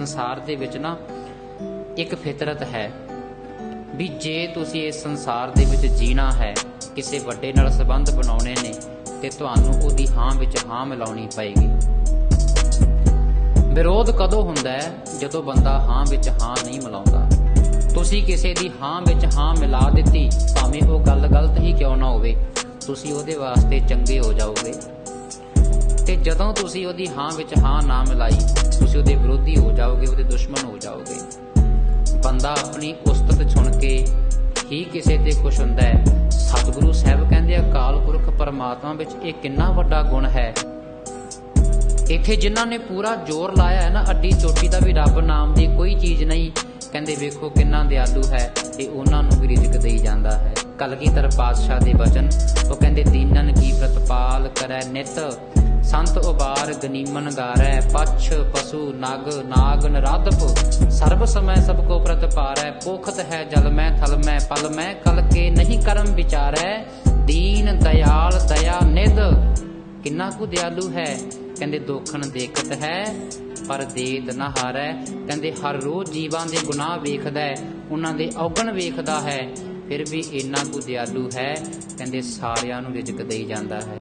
ਸੰਸਾਰ ਦੇ ਵਿੱਚ ਨਾ ਇੱਕ ਫਿਤਰਤ ਹੈ ਵੀ ਜੇ ਤੁਸੀਂ ਇਸ ਸੰਸਾਰ ਦੇ ਵਿੱਚ ਜੀਣਾ ਹੈ, ਕਿਸੇ ਵੱਡੇ ਨਾਲ ਸੰਬੰਧ ਬਣਾਉਣੇ ਨੇ, ਤੇ ਤੁਹਾਨੂੰ ਉਹਦੀ ਹਾਂ ਵਿੱਚ ਹਾਂ ਮਿਲਾਉਣੀ ਪਏਗੀ। ਵਿਰੋਧ ਕਦੋਂ ਹੁੰਦਾ ਹੈ? ਜਦੋਂ ਬੰਦਾ ਹਾਂ ਵਿੱਚ ਹਾਂ ਨਹੀਂ ਮਿਲਾਉਂਦਾ। ਤੁਸੀਂ ਕਿਸੇ ਦੀ ਹਾਂ ਵਿੱਚ ਹਾਂ ਮਿਲਾ ਦਿੱਤੀ, ਭਾਵੇਂ ਉਹ ਗੱਲ ਗਲਤ ਹੀ ਕਿਉਂ ਨਾ ਹੋਵੇ, ਤੁਸੀਂ ਉਹਦੇ ਵਾਸਤੇ ਚੰਗੇ ਹੋ ਜਾਓਗੇ। ਤੇ ਜਦੋਂ ਤੁਸੀਂ ਉਹਦੀ ਹਾਂ ਵਿੱਚ ਹਾਂ ਨਾ ਮਿਲਾਈ, ਤੁਸੀਂ ਉਹਦੇ ਜਾਓਗੇ। ਬੰਦਾ ਆਪਣੀ ਉਸਤਤ ਸੁਣ ਕੇ ਹੀ ਕਿਸੇ ਤੇ ਖੁਸ਼ ਹੁੰਦਾ ਹੈ। ਸਤਿਗੁਰੂ ਸਾਹਿਬ ਕਹਿੰਦੇ ਅਕਾਲ ਪੁਰਖ ਪਰਮਾਤਮਾ ਵਿੱਚ ਇਹ ਕਿੰਨਾ ਵੱਡਾ ਗੁਣ ਹੈ। ਇੱਥੇ ਜਿਨ੍ਹਾਂ ਨੇ ਪੂਰਾ ਜ਼ੋਰ ਲਾਇਆ ਹੈ ਨਾ, ਅੱਡੀ ਚੋਟੀ ਦਾ ਵੀ ਰੱਬ ਨਾਮ ਦੀ ਕੋਈ ਚੀਜ਼ ਨਹੀਂ। ਕਹਿੰਦੇ ਵੇਖੋ ਕਿੰਨਾ ਦਿਆਲੂ ਹੈ ਤੇ ਉਹਨਾਂ ਨੂੰ ਵੀ ਰਿਜ਼ਕ ਦੇਈ ਜਾਂਦਾ ਹੈ। ਕਲਗੀਧਰ ਪਾਤਸ਼ਾਹ ਦੇ ਬਚਨ, ਉਹ ਕਹਿੰਦੇ, ਦੀਨਨ ਕੀ ਪ੍ਰਤਪਾਲ ਕਰੈ ਨਿਤ। ਸੰਤ ਉਬਾਰ ਗਨੀਮਨ ਗਾਰੈ ਪਛ ਪਸ਼ੂ ਨਗ ਨਾਗ ਨਰਾਧਪ। ਸਰਬ ਸਮੈ ਸਭ ਕੋ ਪ੍ਰਤਪਾਰੈ ਪੋਖਤ ਹੈ ਜਲ ਮੈਂ ਥਲ ਮੈਂ ਪਲ ਮੈਂ ਕਲ ਕੇ ਨਹੀਂ ਕਰਮ ਵਿਚਾਰੈ। ਦੀਨ ਦਇਆਲ ਦਇਆ ਨਿਧ, ਕਿੰਨਾ ਕੁ ਦਿਆਲੂ ਹੈ? ਕਹਿੰਦੇ ਦੋਖਣ ਦੇਖਤ ਹੈ, ਪਰ ਦੇਤ ਨਾ ਹਾਰੈ। ਕਹਿੰਦੇ ਹਰ ਰੋਜ਼ ਜੀਵਾਂ ਦੇ ਗੁਨਾਹ ਵੇਖਦਾ ਹੈ, ਉਹਨਾਂ ਦੇ ਔਗਣ ਵੇਖਦਾ ਹੈ, ਫਿਰ ਵੀ ਇੰਨਾ ਕੁ ਦਿਆਲੂ ਹੈ, ਕਹਿੰਦੇ ਸਾਰਿਆਂ ਨੂੰ ਰਿਜ਼ਕ ਦੇਈ ਜਾਂਦਾ ਹੈ।